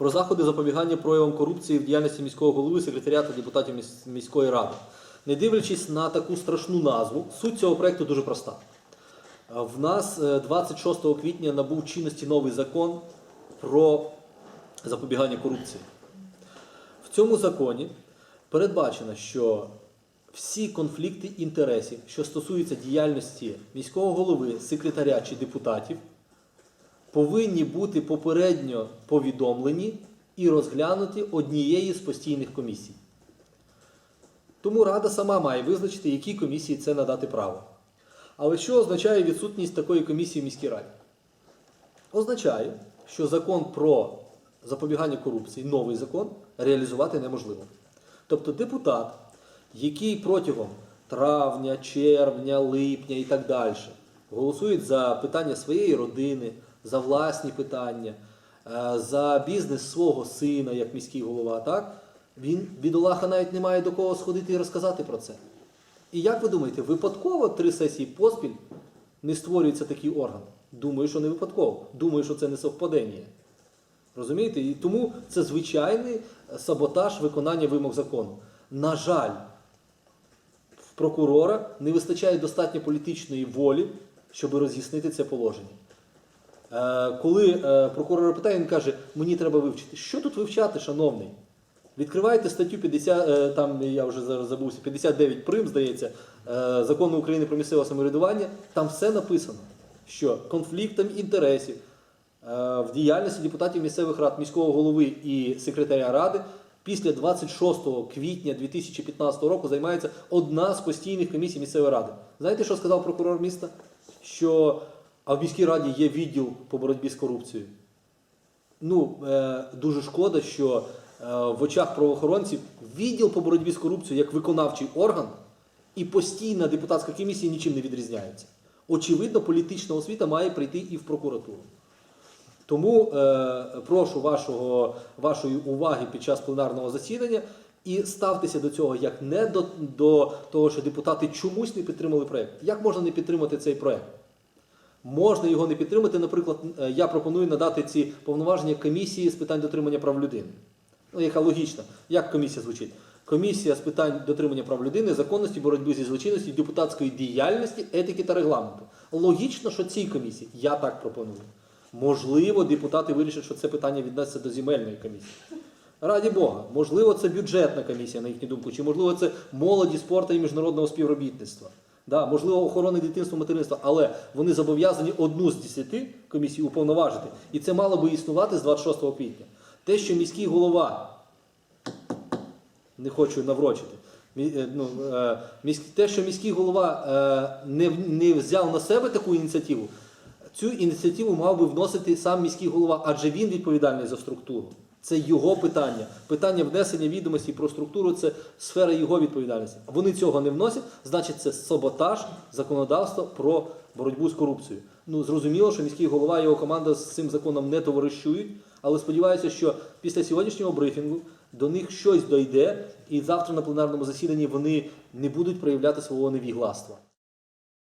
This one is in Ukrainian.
про заходи запобігання проявам корупції в діяльності міського голови, секретаря та депутатів міської ради. Не дивлячись на таку страшну назву, суть цього проекту дуже проста. Е, В нас е, 26 квітня набув чинності новий закон про запобігання корупції. В цьому законі передбачено, що всі конфлікти інтересів, що стосуються діяльності міського голови, секретаря чи депутатів, повинні бути попередньо повідомлені і розглянуті однією з постійних комісій. Тому Рада сама має визначити, якій комісії це надати право. Але що означає відсутність такої комісії в міській раді? Означає, що закон про запобігання корупції, новий закон, реалізувати неможливо. Тобто депутат, який протягом травня, червня, липня і так далі голосує за питання своєї родини, за власні питання, е, за бізнес свого сина, як міський голова, так? він бідолаха навіть не має до кого сходити і розказати про це. І як ви думаєте, випадково три сесії поспіль не створюється такий орган? Думаю, що не випадково. Думаю, що це не совпадення. Розумієте? І тому це звичайний саботаж виконання вимог закону. На жаль, в прокурора не вистачає достатньо політичної волі, щоб роз'яснити це положення. Е, Коли е, прокурор питає, він каже, мені треба вивчити. Що тут вивчати, шановний? Відкриваєте статтю 50, е, там я вже зараз забувся, 59 прим, здається, закону України про місцеве самоврядування, там все написано, що конфліктом інтересів в діяльності депутатів місцевих рад, міського голови і секретаря ради після 26 квітня 2015 року займається одна з постійних комісій місцевої ради. Знаєте, що сказав прокурор міста? Що а в міській раді є відділ по боротьбі з корупцією. Ну, е, дуже шкода, що е, в очах правоохоронців відділ по боротьбі з корупцією як виконавчий орган і постійна депутатська комісія нічим не відрізняються. Очевидно, політична освіта має прийти і в прокуратуру. Тому е, прошу вашого, вашої уваги під час пленарного засідання і ставтеся до цього як не до, до того, що депутати чомусь не підтримали проєкт. Як можна не підтримати цей проєкт? Можна його не підтримати. Наприклад, е, я пропоную надати ці повноваження комісії з питань дотримання прав людини. Ну, яка логічна. Як комісія звучить? Комісія з питань дотримання прав людини, законності, боротьби зі злочинністю, депутатської діяльності, етики та регламенту. Логічно, що цій комісії, я так пропоную. Можливо, депутати вирішать, що це питання віднесеться до земельної комісії. Раді Бога, можливо, це бюджетна комісія, на їхню думку, чи можливо це молоді, спорту і міжнародного співробітництва. Да, можливо, охорони дитинства, материнства, але вони зобов'язані одну з десяти комісій уповноважити. І це мало би існувати з 26 квітня. Те, що міський голова, не хочу наврочити, е, ну, е, те, що міський голова е, не, не взяв на себе таку ініціативу, цю ініціативу мав би вносити сам міський голова, адже він відповідальний за структуру. Це його питання. Питання внесення відомості про структуру це сфера його відповідальності. Вони цього не вносять, значить, це саботаж законодавства про боротьбу з корупцією. Ну зрозуміло, що міський голова і його команда з цим законом не товаришують, але сподіваюся, що після сьогоднішнього брифінгу до них щось дойде, і завтра на пленарному засіданні вони не будуть проявляти свого невігластва.